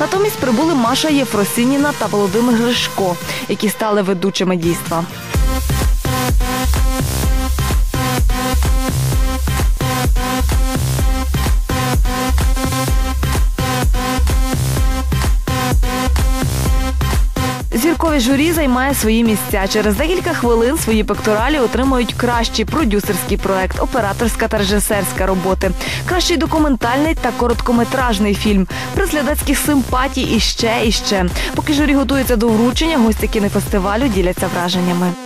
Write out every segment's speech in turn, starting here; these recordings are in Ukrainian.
Натомість прибули Маша Єфросініна та Володимир Гришко, які стали ведучими дійства. Зіркові журі займає свої місця. Через декілька хвилин свої пекторалі отримують кращий продюсерський проект, операторська та режисерська роботи, кращий документальний та короткометражний фільм, прислідацьких симпатій і ще і ще. Поки журі готується до вручення, гості кінофестивалю діляться враженнями.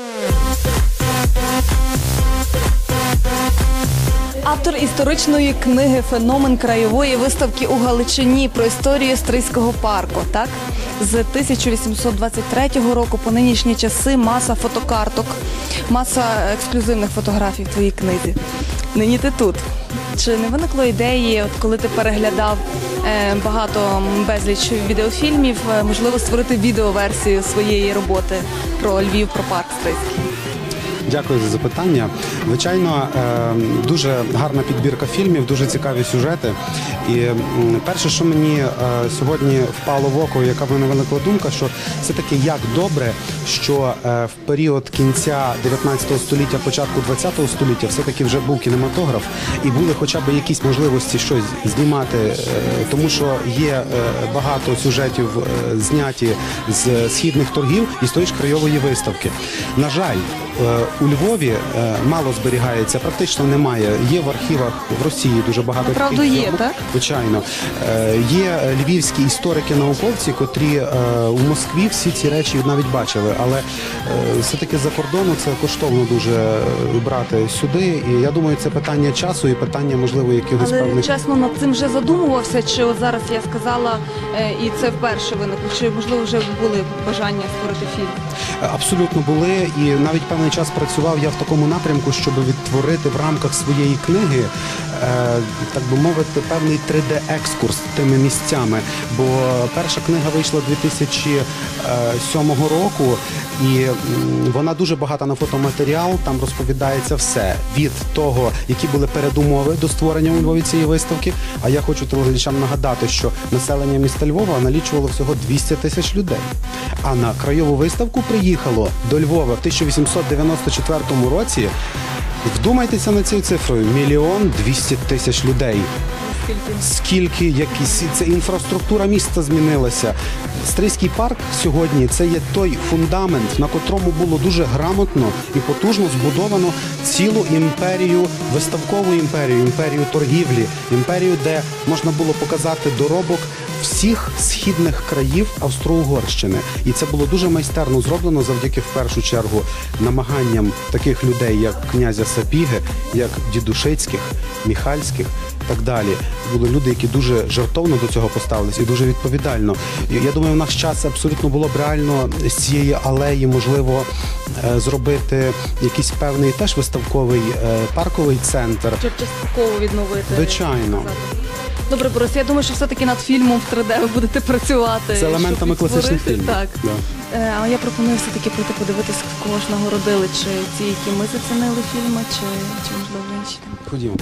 Автор історичної книги Феномен краєвої виставки у Галичині про історію Стрийського парку. Так з 1823 року по нинішні часи маса фотокарток, маса ексклюзивних фотографій в твоїй книзі. Нині ти тут. Чи не виникло ідеї, от коли ти переглядав е, багато безліч відеофільмів, е, можливо, створити відеоверсію своєї роботи про Львів, про парк Стрийський? Дякую за запитання. Звичайно, е, дуже гарна підбірка фільмів, дуже цікаві сюжети. І перше, що мені е, сьогодні впало в око, яка в мене виникла думка, що все таки як добре, що е, в період кінця 19 століття, початку 20 століття, все таки вже був кінематограф, і були хоча б якісь можливості щось знімати, тому що є багато сюжетів зняті з східних торгів і з тої ж краєвої виставки. На жаль. Е, У Львові е, мало зберігається, практично немає. Є в архівах в Росії дуже багато Направду таких є, так? Звичайно, Е, є львівські історики, науковці, котрі е, у Москві всі ці речі навіть бачили, але е, все-таки за кордону це коштовно дуже е, брати сюди. І я думаю, це питання часу і питання можливо якихось Але певних чесно над цим вже задумувався, чи от зараз я сказала, е, і це вперше виникло, чи можливо вже були бажання створити фільм? Абсолютно були, і навіть певний час працював я в такому напрямку, щоб відтворити в рамках своєї книги, е, так би мовити, певний 3D-екскурс тими місцями. Бо перша книга вийшла 2007 року, і вона дуже багата на фотоматеріал. Там розповідається все від того, які були передумови до створення у Львові цієї виставки. А я хочу телеглядачам нагадати, що населення міста Львова налічувало всього 200 тисяч людей. А на краєву виставку приїхало до Львова в 1894 році. Вдумайтеся на цю цифрою: мільйон 200 тисяч людей. Скільки якісь це інфраструктура міста змінилася. Стрийський парк сьогодні це є той фундамент, на котрому було дуже грамотно і потужно збудовано цілу імперію, виставкову імперію, імперію торгівлі, імперію, де можна було показати доробок всіх східних країв Австро-Угорщини. І це було дуже майстерно зроблено завдяки в першу чергу намаганням таких людей, як князя Сапіги, як Дідушицьких, Міхальських. Так далі були люди, які дуже жартовно до цього поставились і дуже відповідально. Я думаю, в наш час абсолютно було б реально з цієї алеї можливо е, зробити якийсь певний теж виставковий е, парковий центр. Щоб частково відновити? Звичайно. Добре, Борис, я думаю, що все-таки над фільмом в 3D ви будете працювати. З елементами класичних фільмів. Так. Да. Е, А я пропоную все-таки прийти подивитися, кого ж нагородили, чи ті, які ми зацінили фільми, чи, чи можливо інші. Ходімо.